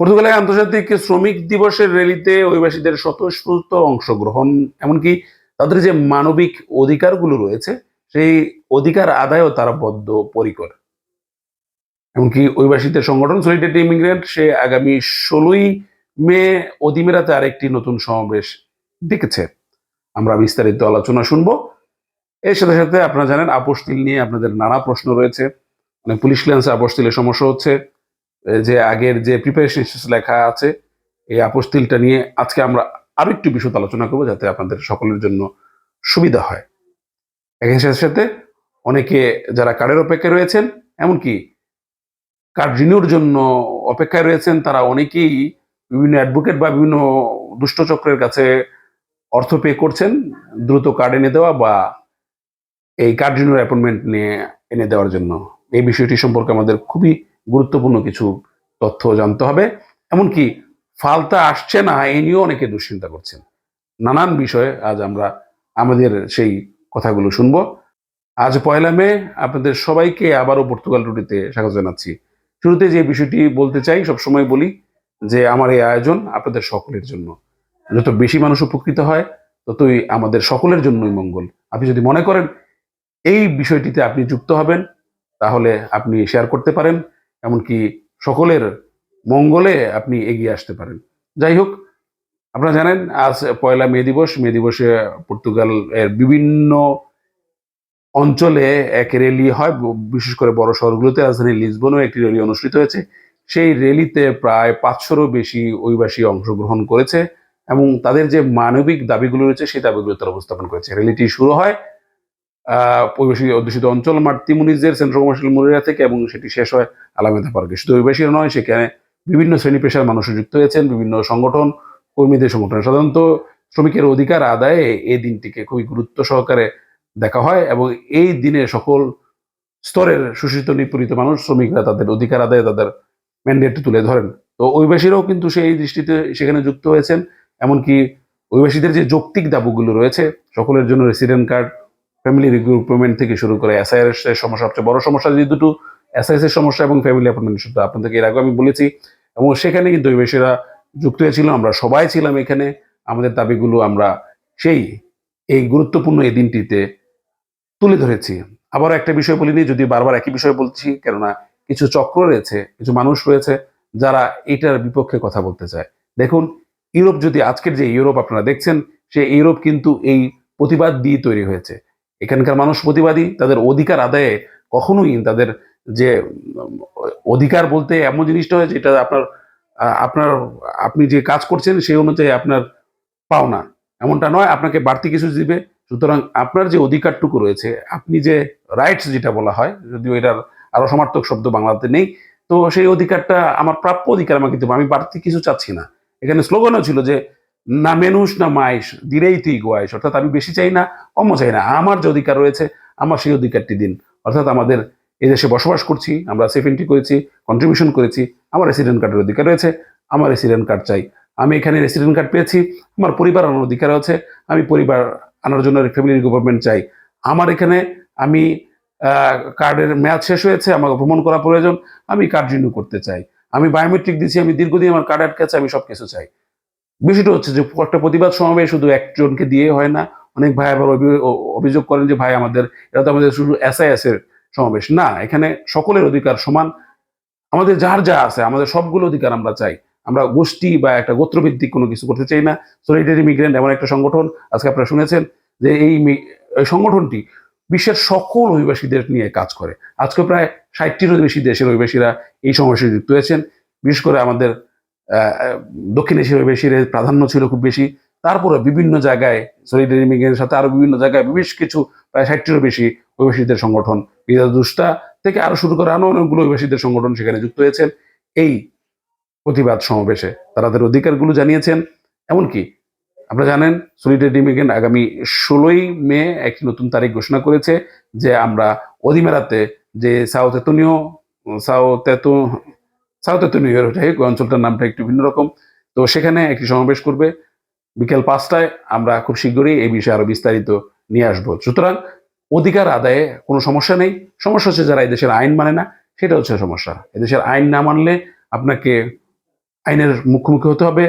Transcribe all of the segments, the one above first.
পর্তুগালে আন্তর্জাতিক শ্রমিক দিবসের র্যালিতে অভিবাসীদের স্বতঃস্ফূর্ত অংশগ্রহণ, এমনকি তাদের যে মানবিক অধিকারগুলো রয়েছে, সেই অধিকার আদায়ও তারা বদ্ধ পরিকর এমনকি অভিবাসীদের সংগঠন সলিডারিটি ইমিগ্রেন্ট সে আগামী ষোলোই মে অদিমেরাতে আরেকটি নতুন সমাবেশ ডেকেছে আমরা বিস্তারিত আলোচনা শুনব। এর সাথে সাথে আপনারা জানেন আপোস্তিল নিয়ে আপনাদের নানা প্রশ্ন রয়েছে। মানে পুলিশ ক্লিয়ারেন্সে আপোস্তিলের সমস্যা হচ্ছে। যে আগের যে প্রিপারেশন লেখা আছে, এই আপোস্তিলটা নিয়ে আজকে আমরা আরও একটু বিশদ আলোচনা করব যাতে আপনাদের সকলের জন্য সুবিধা হয়। একই সাথে সাথে অনেকে যারা কার্ডের অপেক্ষায় রয়েছেন, এমনকি কার্ড রিনিউর জন্য অপেক্ষায় রয়েছেন, তারা অনেকেই বিভিন্ন অ্যাডভোকেট বা বিভিন্ন দুষ্টচক্রের কাছে অর্থ পে করছেন, দ্রুত কার্ড এনে দেওয়া বা এই কার্ড রিনিউর অ্যাপয়েন্টমেন্ট নিয়ে এনে দেওয়ার জন্য। এই বিষয়টি সম্পর্কে আমাদের খুবই গুরুত্বপূর্ণ কিছু তথ্য জানতে হবে। এমনকি ফালতা আসছে না, এ নিয়েও অনেকে দুশ্চিন্তা করছেন। নানান বিষয়ে আজ আমরা আমাদের সেই কথাগুলো শুনব। আজ পয়লা মে, আপনাদের সবাইকে আবারও পর্তুগাল রুটিতে স্বাগত জানাচ্ছি। শুরুতে যে বিষয়টি বলতে চাই, সবসময় বলি যে আমার এই আয়োজন আপনাদের সকলের জন্য। যত বেশি মানুষ উপকৃত হয়, ততই আমাদের সকলের জন্যই মঙ্গল। আপনি যদি মনে করেন এই বিষয়টিতে আপনি যুক্ত হবেন, তাহলে আপনি শেয়ার করতে পারেন। এমনকি সকলের মঙ্গলে আপনি এগিয়ে আসতে পারেন। যাই হোক, আপনারা জানেন, আজ পয়লা মে দিবস, মে দিবসে পর্তুগাল এর বিভিন্ন অঞ্চলে এক র্যালি হয়। বিশেষ করে বড় শহরগুলোতে রাজধানী লিসবনেও একটি র্যালি অনুষ্ঠিত হয়েছে। সেই র্যালিতে প্রায় পাঁচশোরও বেশি অভিবাসী অংশগ্রহণ করেছে এবং তাদের যে মানবিক দাবিগুলো রয়েছে, সেই দাবিগুলো তারা উপস্থাপন করেছে। র্যালিটি শুরু হয় অভিবাসী অধ্যুষিত অঞ্চল মার্তি মুনিজের সেন্ট্রাল কমার্শিয়াল মুরিয়া থেকে এবং সেটি শেষ হয় আলামেদা পার্কে। শুধু অভিবাসীরা নয়, সেখানে বিভিন্ন শ্রেণি পেশার মানুষ যুক্ত হয়েছেন, বিভিন্ন সংগঠন, কর্মীদের সংগঠন। সাধারণত শ্রমিকের অধিকার আদায়ে এই দিনটিকে খুবই গুরুত্ব সহকারে দেখা হয় এবং এই দিনে সকল স্তরের সুশীত নিপীড়িত মানুষ, শ্রমিকরা তাদের অধিকার আদায়ে তাদের ম্যান্ডেট তুলে ধরেন। তো অভিবাসীরাও কিন্তু সেই দৃষ্টিতে সেখানে যুক্ত হয়েছেন। এমনকি অভিবাসীদের যে যৌক্তিক দাবিগুলো রয়েছে, সকলের জন্য রেসিডেন্ট কার্ড ফ্যামিলি রিক্রুটমেন্ট থেকে শুরু করে এসআইএস এর সমস্যা, সবচেয়ে বড় সমস্যা যে দুটো এসআইএস এর সমস্যা এবং ফ্যামিলি অ্যাপয়েন্টমেন্ট শুধু আপনাদেরকে এর আগে আমি বলেছি। এবং সেখানে কিন্তু অভিবাসীরা যুক্ত হয়েছিল, আমরা সবাই ছিলাম এখানে। আমাদের দাবিগুলো আমরা সেই, এই গুরুত্বপূর্ণ এই দিনটিতে তুলে ধরেছি। আবার একটা বিষয় বলিনি যদি বারবার একই বিষয় বলছি, কেননা কিছু চক্র রয়েছে, কিছু মানুষ রয়েছে, যারা এটার বিপক্ষে কথা বলতে চায়। দেখুন, ইউরোপ যদি আজকের যে ইউরোপ আপনারা দেখছেন সেই ইউরোপ কিন্তু এই প্রতিবাদ দিয়ে তৈরি হয়েছে। এখানকার মানুষ প্রতিবাদী, তাদের অধিকার আদায়ে কখনোই তাদের যে, অধিকার বলতে এমন জিনিসটা হয় যেটা আপনার আপনার, আপনি যে কাজ করছেন সেই অনুযায়ী আপনার পাওনা। এমনটা নয়, আপনাকে বাড়তি কিছু দিবে। সুতরাং আপনার যে অধিকারটুকু রয়েছে, আপনি যে রাইটস যেটা বলা হয়, যদিও এটার আরও সমার্থক শব্দ বাংলাতে নেই, তো সেই অধিকারটা আমার প্রাপ্য অধিকার আমাকে দেবো। আমি বাড়তি কিছু চাচ্ছি না। এখানে স্লোগানও ছিল যে না মেনুষ, না মাইস দিরেই তুই অর্থাৎ আমি বেশি চাই না, কমও চাই না। আমার যে অধিকার রয়েছে, আমার সেই অধিকারটি দিন। অর্থাৎ আমাদের এই দেশে বসবাস করছি, আমরা সেফ এন্ট্রি করেছি কন্ট্রিবিউশন করেছি, আমার রেসিডেন্ট কার্ডের অধিকার রয়েছে, আমার রেসিডেন্ট কার্ড চাই। আমি এখানে রেসিডেন্ট কার্ড পেয়েছি, আমার পরিবার আনার অধিকার আছে, আমি পরিবার আনার জন্য ফ্যামিলি গভর্নমেন্ট চাই। আমার এখানে আমি কার্ডের মেয়াদ শেষ হয়েছে, আমাকে ভ্রমণ করা প্রয়োজন, আমি কার্ড রিনিউ করতে চাই। আমি বায়োমেট্রিক দিচ্ছি আমি দীর্ঘদিন আমার কার্ড আটকে আছে, আমি সব কিছু চাই। বিষয়টা হচ্ছে যে একটা প্রতিবাদ সমাবেশ শুধু একজনকে দিয়ে হয় না, অনেক ভাই আবার অভি- অভিযোগ করেন যে, ভাই, আমাদের এটা তো আমাদের শুধু এসআইএস এর সমাবেশ। না, এখানে সকলের অধিকার সমান। আমাদের যার যা আছে, আমাদের সবগুলো অধিকার আমরা চাই। আমরা গোষ্ঠী বা একটা গোত্রভিত্তিক কোনো কিছু করতে চাই না। সলিডারি মিগ্রেন্ট এমন একটা সংগঠন, আজকে আপনারা শুনেছেন যে এই সংগঠনটি বিশ্বের সকল অভিবাসীদের নিয়ে কাজ করে। আজকে প্রায় ষাটটিরও বেশি দেশের অভিবাসীরা এই সমাবেশে যুক্ত হয়েছেন। বিশেষ করে আমাদের দক্ষিণ এশিয়ার অভিবাসীর প্রাধান্য ছিল খুব বেশি। তারপরে বিভিন্ন জায়গায় সলিডারি মিগ্রেন্টের সাথে আরও বিভিন্ন জায়গায় বেশ কিছু, প্রায় ষাটটিরও বেশি অভিবাসীদের সংগঠন দুষ্টা থেকে আরও শুরু করে আরও অনেকগুলো অভিবাসীদের সংগঠন সেখানে যুক্ত হয়েছেন। এই প্রতিবাদ সমাবেশে তারা তাদের অধিকারগুলো জানিয়েছেন। এমনকি আপনারা জানেন সলিডারিটি মিগ্রেন্ট আগামী ষোলোই মে একটি নতুন তারিখ ঘোষণা করেছে যে আমরা অধিমেরাতে যে সাউথ এতনীয় সাউথ এত সাউথ এতনীয় যাই হোক, অঞ্চলটার নামটা একটু ভিন্ন রকম। তো সেখানে একটি সমাবেশ করবে। বিকেল পাঁচটায় আমরা খুব শীঘ্রই এই বিষয়ে আরও বিস্তারিত নিয়ে আসব। সুতরাং অধিকার আদায়ে কোনো সমস্যা নেই। সমস্যা হচ্ছে যারা এদেশের আইন মানে না সেটা হচ্ছে সমস্যা। এদেশের আইন না মানলে আপনাকে আইনের মুখোমুখি হতে হবে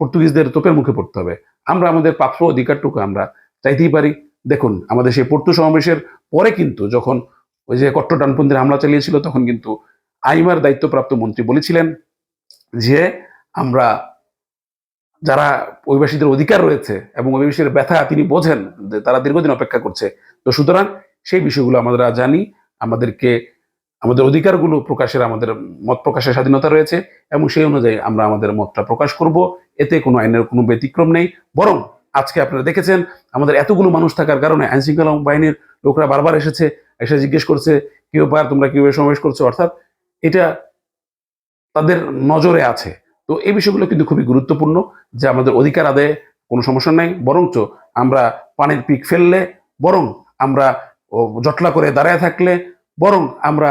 পর্তুগিজদের তোপের মুখে পড়তে হবে। আমরা আমাদের প্রাপ্য অধিকারটুকু আমরা চাইতেই পারি। দেখুন আমাদের সেই পর্তু সমাবেশের পরে কিন্তু যখন ওই যে কট্টর ডানপন্থীর হামলা চালিয়েছিল তখন কিন্তু আইমার দায়িত্বপ্রাপ্ত মন্ত্রী বলেছিলেন যে আমরা যারা অভিবাসীদের অধিকার রয়েছে এবং অভিবাসীর ব্যথা তিনি বোঝেন যে তারা দীর্ঘদিন অপেক্ষা করছে। তো সুতরাং সেই বিষয়গুলো আমরা জানি, আমাদেরকে, আমাদের অধিকারগুলো প্রকাশের আমাদের মত প্রকাশের স্বাধীনতা রয়েছে এবং সেই অনুযায়ী আমরা আমাদের মতটা প্রকাশ করব। এতে কোনো আইনের কোনো ব্যতিক্রম নেই। বরং আজকে আপনারা দেখেছেন আমাদের এতগুলো মানুষ থাকার কারণে আইন শৃঙ্খলা বাহিনীর লোকরা বারবার এসেছে, এসে জিজ্ঞেস করছে, কেউ ব্যাপার তোমরা কীভাবে সমাবেশ করছ? অর্থাৎ এটা তাদের নজরে আছে। তো এই বিষয়গুলো কিন্তু খুবই গুরুত্বপূর্ণ যে আমাদের অধিকার আদায়ে কোনো সমস্যা নাই, বরঞ্চ আমরা পানির পিক ফেললে, বরং আমরা জটলা করে দাঁড়ায় থাকলে, বরং আমরা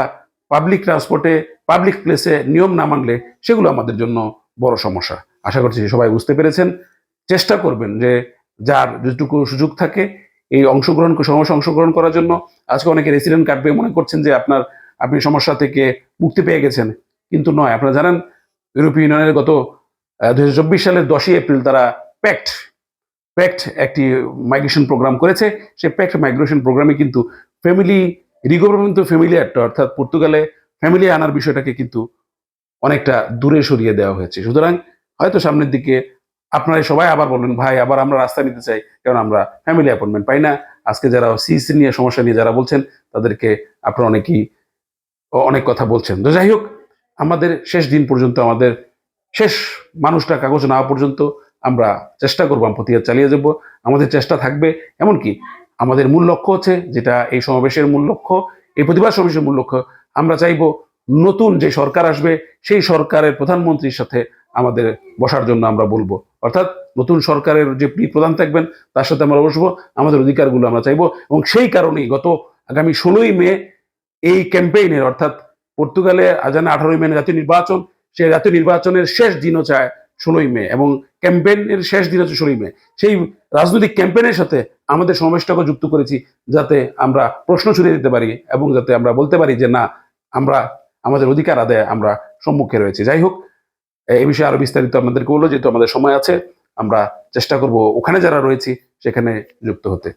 পাবলিক ট্রান্সপোর্টে পাবলিক প্লেসে নিয়ম না মানলে সেগুলো আমাদের জন্য বড় সমস্যা। আশা করছি সবাই বুঝতে পেরেছেন। চেষ্টা করবেন যে যার যেটুকু সুযোগ থাকে এই অংশগ্রহণ সমস্যা অংশগ্রহণ করার জন্য। আজকে অনেকে রেসিডেন্ট কাটবে মনে করছেন যে আপনার আপনি সমস্যা থেকে মুক্তি পেয়ে গেছেন। কিন্তু নয়, আপনারা জানেন, ইউরোপীয় ইউনিয়নের গত দুই সালের দশই এপ্রিল তারা প্যাক্ট প্যাক্ট একটি মাইগ্রেশন প্রোগ্রাম করেছে। সেই প্যাক্ট মাইগ্রেশন প্রোগ্রামে কিন্তু ফ্যামিলি রিগভারমেন্ট ফ্যামিলি অ্যাক্ট অর্থাৎ পর্তুগালে ফ্যামিলি আনার বিষয়টাকে কিন্তু অনেকটা দূরে সরিয়ে দেওয়া হয়েছে। সুতরাং হয়তো সামনের দিকে আপনারা সবাই আবার বলবেন, ভাই, আবার আমরা রাস্তা নিতে চাই, কারণ আমরা ফ্যামিলি অ্যাপয়েন্টমেন্ট পাই না। আজকে যারা সিসি নিয়ে সমস্যা নিয়ে যারা বলছেন, তাদেরকে আপনারা অনেকেই অনেক কথা বলছেন। তো যাই হোক, আমাদের শেষ দিন পর্যন্ত, আমাদের শেষ মানুষটা কাগজ নেওয়া পর্যন্ত আমরা চেষ্টা করব প্রতিবাদ চালিয়ে যাব। আমাদের চেষ্টা থাকবে, এমনকি আমাদের মূল লক্ষ্য হচ্ছে যেটা এই সমাবেশের মূল লক্ষ্য, এই প্রতিবাদ সমাবেশের মূল লক্ষ্য, আমরা চাইব নতুন যে সরকার আসবে, সেই সরকারের প্রধানমন্ত্রীর সাথে আমাদের বসার জন্য আমরা বলব। অর্থাৎ নতুন সরকারের যে প্রধান থাকবেন, তার সাথে আমরা বসবো, আমাদের অধিকারগুলো আমরা চাইব এবং সেই কারণেই গত আগামী ষোলোই মে এই ক্যাম্পেইনের অর্থাৎ পর্তুগালে জানে আঠারোই মে জাতীয় নির্বাচন, সেই জাতীয় নির্বাচনের শেষ দিনও চায় ষোলোই মে এবং ক্যাম্পেইনের শেষ দিন হচ্ছে ষোলোই মে। সেই রাজনৈতিক ক্যাম্পেইনের সাথে আমাদের সমাবেশটাকে যুক্ত করেছি যাতে আমরা প্রশ্ন ছুড়ে দিতে পারি এবং যাতে আমরা বলতে পারি যে না, আমরা, আমাদের অধিকার আদায় আমরা সম্মুখে রয়েছি। যাই হোক এই বিষয়ে আরও বিস্তারিত আপনাদেরকে বলল যেহেতু আমাদের সময় আছে, আমরা চেষ্টা করব ওখানে যারা রয়েছি সেখানে যুক্ত হতে।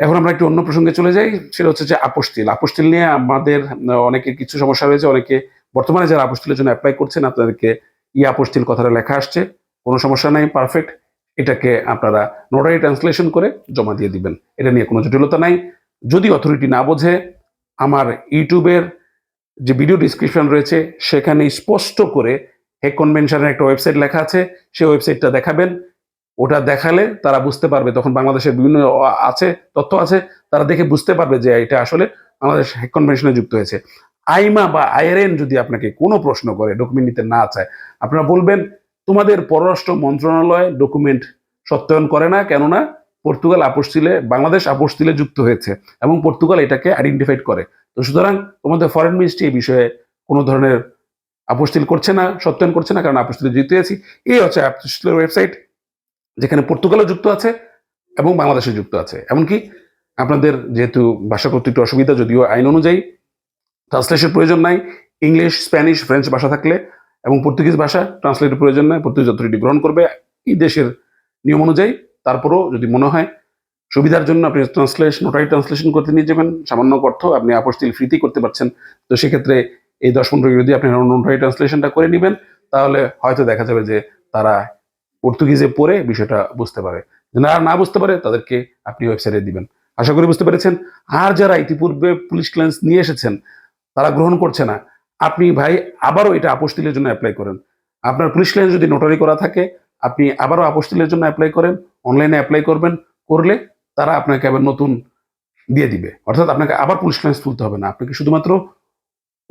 এখন আমরা একটু অন্য প্রসঙ্গে চলে যাই, সেটা হচ্ছে যে আপোস্তিল। আপোস্তিল নিয়ে আমাদের অনেকের কিছু সমস্যা হয়েছে অনেকে বর্তমানে যারা আপোস্তিলের জন্য অ্যাপ্লাই করছেন, আপনাদেরকে ই আপোস্তিল কথাটা লেখা আসছে। কোনো সমস্যা নাই পারফেক্ট এটাকে আপনারা নোটারি ট্রান্সলেশন করে জমা দিয়ে দিবেন। এটা নিয়ে কোনো জটিলতা নাই। যদি অথরিটি না বোঝে, আমার ইউটিউবের যে ভিডিও ডিসক্রিপশন রয়েছে, সেখানে স্পষ্ট করে হেক কনভেনশনের একটা ওয়েবসাইট লেখা আছে। সেই ওয়েবসাইটটা দেখাবেন। ওটা দেখালে তারা বুঝতে পারবে। তখন বাংলাদেশের বিভিন্ন আছে, তথ্য আছে, তারা দেখে বুঝতে পারবে যে এটা আসলে বাংলাদেশ হেক কনভেনশনে যুক্ত হয়েছে। আইমা বা আইআরএন যদি আপনাকে কোনো প্রশ্ন করে ডকুমেন্ট নিতে না চায়, আপনারা বলবেন, তোমাদের পররাষ্ট্র মন্ত্রণালয় ডকুমেন্ট সত্যায়ন করে না, কেননা পর্তুগাল আপোস্তিলে বাংলাদেশ আপোস্তিলে যুক্ত হয়েছে এবং পর্তুগাল এটাকে আইডেন্টিফাইড করে। তো সুতরাং তোমাদের ফরেন মিনিস্ট্রি এই বিষয়ে কোনো ধরনের আপোস্তিল করছে না, সত্যায়ন করছে না, কারণ আপোস্তিলে জিতে আছি এই হচ্ছে আপোস্তিলের ওয়েবসাইট যেখানে যুক্ত আছে এবং বাংলাদেশে যুক্ত আছে। এমনকি আপনাদের যেহেতু ভাষা করতে একটু অসুবিধা, যদিও আইন অনুযায়ী ট্রান্সলেশন প্রয়োজন নাই। ইংলিশ স্প্যানিশ ফ্রেঞ্চ ভাষা থাকলে এবং পর্তুগিজ ভাষা ট্রান্সলেটের প্রয়োজন নাই। পর্তুগিজ অথরিটি গ্রহণ করবে এই দেশের নিয়ম অনুযায়ী, তারপরও যদি মনে হয় সুবিধার জন্য আপনি ট্রান্সলেশন নোটারি ট্রান্সলেশন করতে নিয়ে যাবেন, সামান্য অর্থ আপনি আপস্তিল ফ্রিতেই করতে পারছেন। তো সেক্ষেত্রে এই দশ পনেরো যদি আপনি নোটারি ট্রান্সলেশনটা করে নেবেন, তাহলে হয়তো দেখা যাবে যে তারা পর্তুগিজে পড়ে বিষয়টা বুঝতে পারে। যারা না বুঝতে পারে, তাদেরকে আপনি ওয়েবসাইটে দিবেন। আশা করি বুঝতে পেরেছেন। আর যারা ইতিপূর্বে পুলিশ ক্লিয়ারেন্স নিয়ে এসেছেন, তারা গ্রহণ করছে না। আপনি ভাই আবারও এটা আপস্তিলের জন্য অ্যাপ্লাই করেন। আপনার পুলিশ ক্লিয়ারেন্স যদি নোটারি করা থাকে, আপনি আবারও আপস্তিলের জন্য অ্যাপ্লাই করেন। অনলাইনে অ্যাপ্লাই করবেন। করলে তারা আপনাকে আবার নতুন দিয়ে দিবে। অর্থাৎ আপনাকে আবার পুলিশ ক্লিয়ারেন্স তুলতে হবে না। আপনাকে শুধুমাত্র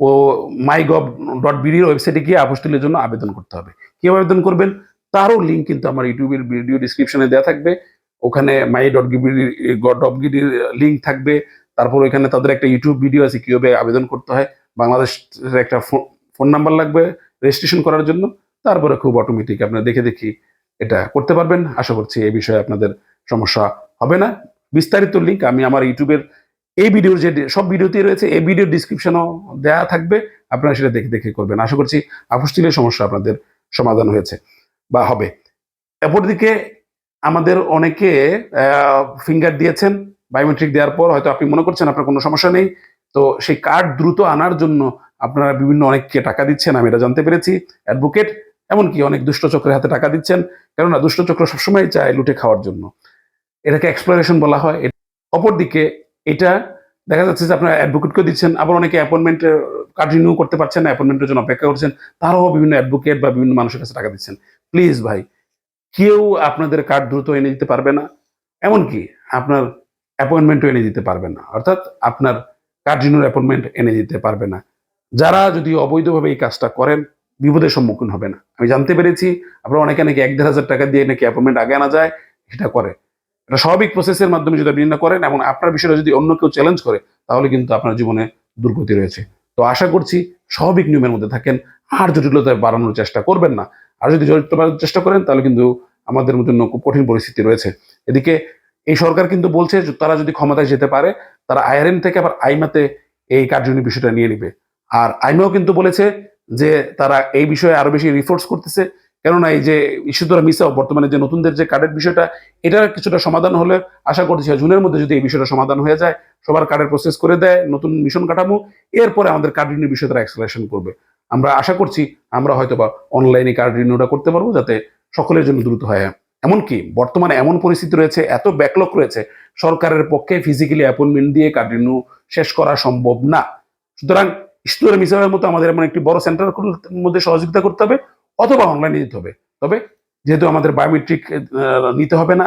ও মাই গভ ডট বিডির ওয়েবসাইটে গিয়ে আপস্তিলের জন্য আবেদন করতে হবে। কি আবেদন করবেন? তারও লিঙ্ক কিন্তু আমার ইউটিউবের ভিডিও ডিসক্রিপশনে দেওয়া থাকবে ওখানে মাই ডট গিবিডি ডট গিডির লিঙ্ক থাকবে তারপর ওইখানে তাদের একটা ইউটিউব ভিডিও আছে কীভাবে আবেদন করতে হয় বাংলাদেশের একটা ফোন নাম্বার লাগবে রেজিস্ট্রেশন করার জন্য তারপরে খুব অটোমেটিক আপনারা দেখে দেখি এটা করতে পারবেন আশা করছি এই বিষয়ে আপনাদের সমস্যা হবে না বিস্তারিত লিঙ্ক আমি আমার ইউটিউবের এই ভিডিওর যে সব ভিডিওতেই রয়েছে এই ভিডিওর ডিসক্রিপশনও দেওয়া থাকবে আপনারা সেটা দেখে দেখে করবেন আশা করছি আপস্টিলের সমস্যা আপনাদের সমাধান হয়েছে বা হবে। অপরদিকে আমাদের অনেকে ফিঙ্গার দিয়েছেন বায়োমেট্রিক দেওয়ার পর হয়তো আপনি মনে করছেন আপনার কোনো সমস্যা নেই। তো সেই কার্ড দ্রুত আনার জন্য আপনারা বিভিন্ন অনেককে টাকা দিচ্ছেন, আমি এটা জানতে পেরেছি অ্যাডভোকেট এমনকি অনেক দুষ্ট চক্রের হাতে টাকা দিচ্ছেন। কেননা দুষ্ট চক্র সবসময় চায় লুটে খাওয়ার জন্য। এটাকে এক্সপ্লোরেশন বলা হয়। অপরদিকে এটা দেখা যাচ্ছে যে আপনার অ্যাডভোকেটকেও দিচ্ছেন, আবার অনেকে অ্যাপয়েন্টমেন্ট কার্ড রিনিউ করতে পারছেন না অ্যাপয়েন্টমেন্টের জন্য অপেক্ষা করছেন, তারাও বিভিন্ন অ্যাডভোকেট বা বিভিন্ন মানুষের কাছে টাকা দিচ্ছেন। প্লিজ ভাই, কেউ আপনাদের কার্ড দ্রুত এনে দিতে পারবে না, এমনকি আপনার অ্যাপয়েন্টমেন্টও এনে দিতে পারবে না, অর্থাৎ আপনার কার্ড রিনিউর অ্যাপয়েন্টমেন্ট এনে দিতে পারবে না। যারা যদি অবৈধভাবে এই কাজটা করেন, বিপদের সম্মুখীন হবে না। আমি জানতে পেরেছি, আপনারা অনেকে নাকি এক দেড় হাজার টাকা দিয়ে নাকি অ্যাপয়েন্টমেন্ট আগে আনা যায়, সেটা করে। এটা স্বাভাবিক প্রসেসের মাধ্যমে যদি আপনি না করেন এবং আপনার বিষয়টা যদি অন্য কেউ চ্যালেঞ্জ করে, তাহলে কিন্তু আপনার জীবনে দুর্গতি রয়েছে। তো আশা করছি, স্বাভাবিক নিয়মের মধ্যে থাকেন, আর জটিলতায় বাড়ানোর চেষ্টা করবেন না। আর যদি জটিলতা বাড়ানোর চেষ্টা করেন, তাহলে কিন্তু আমাদের জন্য খুব কঠিন পরিস্থিতি রয়েছে। এদিকে এই সরকার কিন্তু বলছে তারা যদি ক্ষমতায় যেতে পারে, তারা আইআরএন থেকে আবার আইমাতে এই কার্যনীয় বিষয়টা নিয়ে নিবে। আর আইমাও কিন্তু বলেছে যে তারা এই বিষয়ে আরও বেশি রিফোর্স করতেছে। কেননা এই যে ইস্যুদরা মিসাও বর্তমানে যে নতুনদের যে কার্ডের বিষয়টা, এটার কিছুটা সমাধান হলে আশা করছি জুনের মধ্যে যদি এই বিষয়টা সমাধান হয়ে যায়, সবার কার্ডের প্রসেস করে দেয়, নতুন মিশন কাঠামো, এরপরে আমাদের কার্ড রিনিউ বিষয়ে তারা এক্সপ্লেশন করবে। আমরা আশা করছি আমরা হয়তো বা অনলাইনে কার্ড রিনিউটা করতে পারব যাতে সকলের জন্য দ্রুত হয় এমনকি বর্তমানে এমন পরিস্থিতি রয়েছে, এত ব্যাকলক রয়েছে, সরকারের পক্ষে ফিজিক্যালি অ্যাপয়েন্টমেন্ট দিয়ে কার্ড রিনিউ শেষ করা সম্ভব না। সুতরাং ইস্তুরা মিসাবের মতো আমাদের এমন একটি বড় সেন্টার মধ্যে সহযোগিতা করতে হবে অথবা অনলাইনে দিতে হবে। তবে যেহেতু আমাদের বায়োমেট্রিক নিতে হবে না,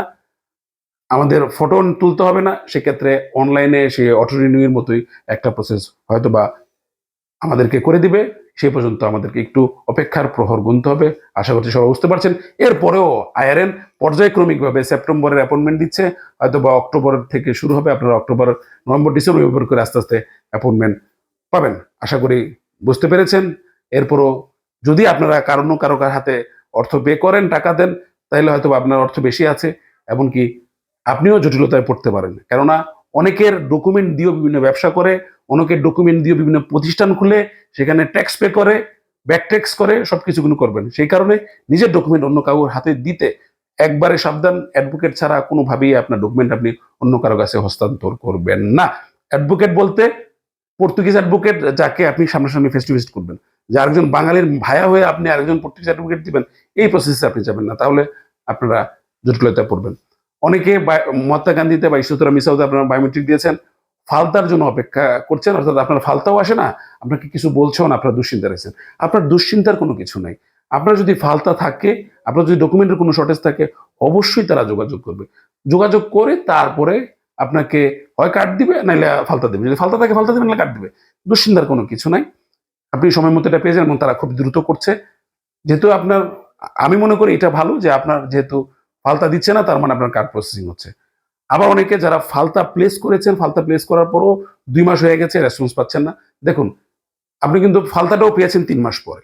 আমাদের ফটো তুলতে হবে না, সেক্ষেত্রে অনলাইনে সে অটো রিনিউয়ের মতোই একটা প্রসেস হয়তো বা আমাদেরকে করে দিবে। সে পর্যন্ত আমাদেরকে একটু অপেক্ষার প্রহর গুনতে হবে। আশা করছি সবাই বুঝতে পারছেন। এরপরেও আইআরএন পর্যায়ক্রমিকভাবে সেপ্টেম্বরের অ্যাপয়েন্টমেন্ট দিচ্ছে। হয়তো বা অক্টোবর থেকে শুরু হবে। আপনারা অক্টোবর, নভেম্বর, ডিসেম্বর নভেম্বর করে আস্তে আস্তে অ্যাপয়েন্টমেন্ট পাবেন। আশা করি বুঝতে পেরেছেন। এরপরও যদি আপনারা কারও কারও হাতে অর্থ পে করেন, টাকা দেন, তাহলে হয়তো আপনার অর্থ বেশি আছে। এমনকি আপনিও জটিলতায় পড়তে পারেন। কেননা অনেকের ডকুমেন্ট দিয়েও বিভিন্ন ব্যবসা করে, অনেকের ডকুমেন্ট দিয়ে বিভিন্ন প্রতিষ্ঠান খুলে, সেখানে ট্যাক্স পে করে ব্যাক ট্যাক্স করে সব সবকিছুগুলো করবেন। সেই কারণে নিজের ডকুমেন্ট অন্য কারোর হাতে দিতে একবারে সাবধান। অ্যাডভোকেট ছাড়া কোনোভাবেই আপনার ডকুমেন্ট আপনি অন্য কারও কাছে হস্তান্তর করবেন না। অ্যাডভোকেট বলতে পর্তুগিজ অ্যাডভোকেট যাকে আপনি সামনাসামনি ফেস টু ফেস করবেন। যে আরেকজন বাঙালির ভায়া হয়ে আপনি আরেকজন পর্তুগিজ অ্যাডভোকেট দিবেন, এই প্রসেসে আপনি যাবেন না। তাহলে আপনারা জটিলতায় পড়বেন। অনেকে মহাত্মা গান্ধীতে বা ঈশ্বরতরা মিসাউতে আপনারা বায়োমেট্রিক দিয়েছেন, ফালতার জন্য অপেক্ষা করছেন, অর্থাৎ আপনার ফালতাও আসে না, আপনাকে কিছু বলছেও না, আপনার দুশ্চিন্তা রয়েছেন। আপনার দুশ্চিন্তার কোনো কিছু নাই। আপনার যদি ফালতা থাকে, আপনার যদি ডকুমেন্টের কোনো শর্টেজ থাকে, অবশ্যই তারা যোগাযোগ করবে। যোগাযোগ করে তারপরে আপনাকে হয় কার্ড দিবে নাহলে ফালতা দেবে। যদি ফালতা থাকে, ফালতা দেবে নাহলে কার্ড দিবে। দুশ্চিন্তার কোনো কিছু নাই। আপনি সময় মতো এটা যান এবং তারা খুব দ্রুত করছে। যেহেতু আপনার, আমি মনে করি এটা ভালো যে আপনার যেহেতু ফালতা দিচ্ছে না, তার মানে আপনার কার্ড প্রসেসিং হচ্ছে। আবার অনেকে যারা ফালতা প্লেস করেছেন, ফালতা প্লেস করার পরও দুই মাস হয়ে গেছে রেসপন্স পাচ্ছেন না। দেখুন, আপনি কিন্তু ফালতাটাও পেয়েছেন তিন মাস পরে।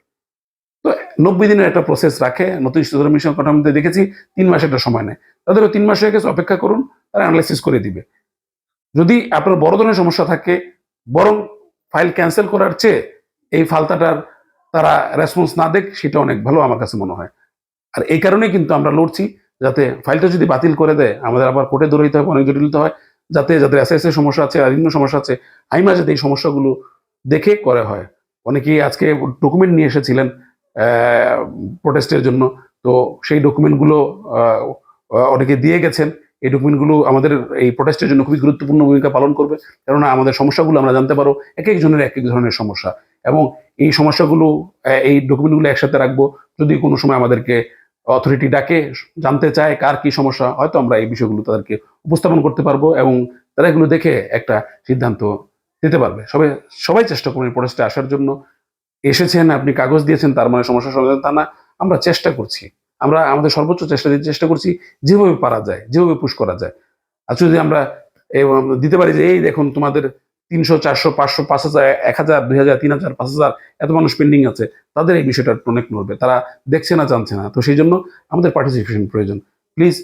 তো নব্বই দিনের একটা প্রসেস রাখে, নতুন স্টুডেন্ট মিশন কাঠামোতে দেখেছি, তিন মাস একটা সময় নেয়। তাদেরও তিন মাস হয়ে গেছে, অপেক্ষা করুন, তারা অ্যানালাইসিস করে দিবে। যদি আপনার বড় ধরনের সমস্যা থাকে, বরং ফাইল ক্যান্সেল করার চেয়ে এই ফালতাটার তারা রেসপন্স না দেখ, সেটা অনেক ভালো আমার কাছে মনে হয়। আর এই কারণেই কিন্তু আমরা লড়ছি। যাতে ফাইলটা যদি বাতিল করে দেয়, আমাদের আবার কোর্টে দৌড়াইতে হবে, অনেক জটিলতা হয়, যাতে যাদের এস এর সমস্যা আছে আর বিভিন্ন সমস্যা আছে আইমা যাতে এই সমস্যাগুলো দেখে করে হয়। অনেকেই আজকে ডকুমেন্ট নিয়ে এসেছিলেন প্রোটেস্টের জন্য। তো সেই ডকুমেন্টগুলো অনেকে দিয়ে গেছেন। এই ডকুমেন্টগুলো আমাদের এই প্রোটেস্টের জন্য খুবই গুরুত্বপূর্ণ ভূমিকা পালন করবে। কেননা আমাদের সমস্যাগুলো আমরা জানতে পারো, এক একজনের এক এক ধরনের সমস্যা। এবং এই সমস্যাগুলো এই ডকুমেন্টগুলো একসাথে রাখব, যদি কোনো সময় আমাদেরকে অথরিটি ডাকে, জানতে চায় কার কি সমস্যা, হয়তো আমরা এই বিষয়গুলো তাদেরকে উপস্থাপন করতে পারব এবং তারা এগুলো দেখে একটা সিদ্ধান্ত দিতে পারবে। সবাই সবাই চেষ্টা করবেন প্রোটেস্টে আসার জন্য। এসেছেন, আপনি কাগজ দিয়েছেন, তার মানে সমস্যা সমাধান তা না। আমরা চেষ্টা করছি। আমরা, আমাদের সর্বোচ্চ চেষ্টা দিতে চেষ্টা করছি যেভাবে পারা যায়, যেভাবে পুশ করা যায়। আর যদি আমরা দিতে পারি যে, এই দেখুন তোমাদের তিনশো, চারশো, পাঁচশো পাঁচ হাজার এক হাজার দুই হাজার তিন হাজার পাঁচ হাজার এত মানুষ পেন্ডিং আছে, তাদের এই বিষয়টা অনেক নড়বে তারা দেখছে না, জানছে না। তো সেই জন্য আমাদের পার্টিসিপেশন প্রয়োজন। প্লিজ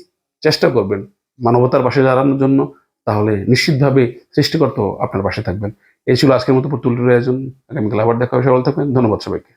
চেষ্টা করবেন মানবতার পাশে দাঁড়ানোর জন্য, তাহলে নিশ্চিতভাবে সৃষ্টিকর্ত আপনার পাশে থাকবেন। এই ছিল আজকের মতো তুলে আয়োজন আগামীকাল আবার দেখা হবে। সবাই থাকবেন। ধন্যবাদ সবাইকে।